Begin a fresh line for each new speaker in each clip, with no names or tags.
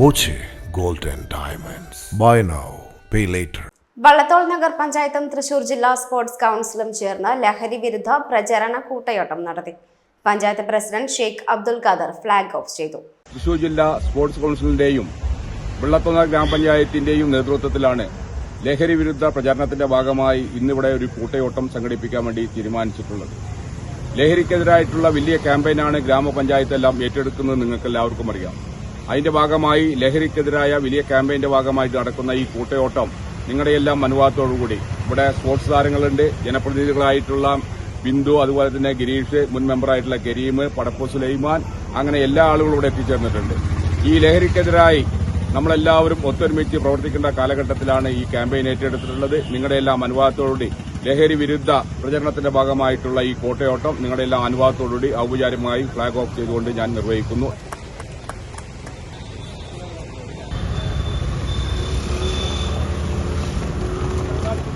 Boche gold and diamonds. Buy now pay later
Vallathol Nagar പഞ്ചായത്തും തൃശൂർ ജില്ലാ sports കൗൺസിലും ചേർന്ന് ലഹരി വിരുദ്ധ പ്രചരണ കൂട്ടയോട്ടം നടത്തി. Panchayat president Sheikh Abdul Khader flag off ചെയ്തു.
തൃശൂർ ജില്ലാ സ്പോർട്സ് കൌൺസിലിന്റെയും നഗർ ഗ്രാമപഞ്ചായത്തിന്റെയും നേതൃത്വത്തിലാണ് ലഹരി വിരുദ്ധ പ്രചാരണത്തിന്റെ ഭാഗമായി ഇന്നിവിടെ ഒരു കൂട്ടയോട്ടം സംഘടിപ്പിക്കാൻ വേണ്ടി തീരുമാനിച്ചിട്ടുള്ളത്. ലഹരിക്കെതിരായിട്ടുള്ള വലിയ ക്യാമ്പയിനാണ് ഗ്രാമപഞ്ചായത്ത് എല്ലാം ഏറ്റെടുക്കുന്നത് നിങ്ങൾക്ക് എല്ലാവർക്കും അറിയാം. അതിന്റെ ഭാഗമായി ലഹരിക്കെതിരായ വലിയ ക്യാമ്പയിന്റെ ഭാഗമായിട്ട് നടക്കുന്ന ഈ കൂട്ടയോട്ടം നിങ്ങളുടെയെല്ലാം അനുവാദത്തോടുകൂടി. ഇവിടെ സ്പോർട്സ് താരങ്ങളുണ്ട് ജനപ്രതിനിധികളായിട്ടുള്ള ബിന്ദു അതുപോലെ തന്നെ ഗിരീഷ് മുൻ മെമ്പറായിട്ടുള്ള കരീം പടപ്പു സുലൈമാൻ അങ്ങനെ എല്ലാ ആളുകളും ഇവിടെ എത്തിച്ചേർന്നിട്ടുണ്ട്. ഈ ലഹരിക്കെതിരായി നമ്മളെല്ലാവരും ഒത്തൊരുമിച്ച് പ്രവർത്തിക്കേണ്ട കാലഘട്ടത്തിലാണ് ഈ ക്യാമ്പയിൻ ഏറ്റെടുത്തിട്ടുള്ളത്. നിങ്ങളുടെ എല്ലാം അനുവാദത്തോടുകൂടി ലഹരി വിരുദ്ധ പ്രചരണത്തിന്റെ ഭാഗമായിട്ടുള്ള ഈ കോട്ടയോട്ടം നിങ്ങളുടെ എല്ലാം അനുവാദത്തോടുകൂടി ഔപചാരികമായി ഫ്ളാഗ് ഓഫ് ചെയ്തുകൊണ്ട് ഞാൻ നിർവഹിക്കുന്നു.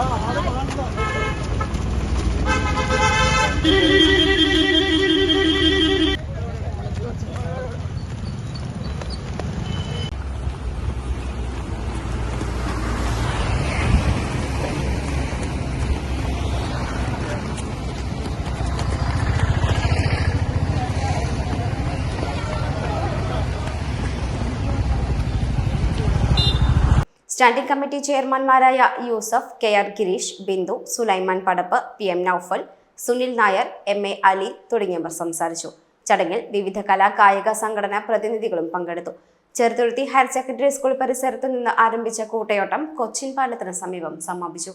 Oh.
സ്റ്റാൻഡിംഗ് കമ്മിറ്റി ചെയർമാൻമാരായ Yusuf K R Girish Bindu Sulaiman പടപ്പ് P M Noufal Sunil Nair M A Ali തുടങ്ങിയവർ സംസാരിച്ചു. ചടങ്ങിൽ വിവിധ കലാ കായിക സംഘടനാ പ്രതിനിധികളും പങ്കെടുത്തു. ചെറുതുരുത്തി ഹയർ സെക്കൻഡറി സ്കൂൾ പരിസരത്തു നിന്ന് ആരംഭിച്ച കൂട്ടയോട്ടം കൊച്ചിൻ പാലത്തിന് സമീപം സമാപിച്ചു.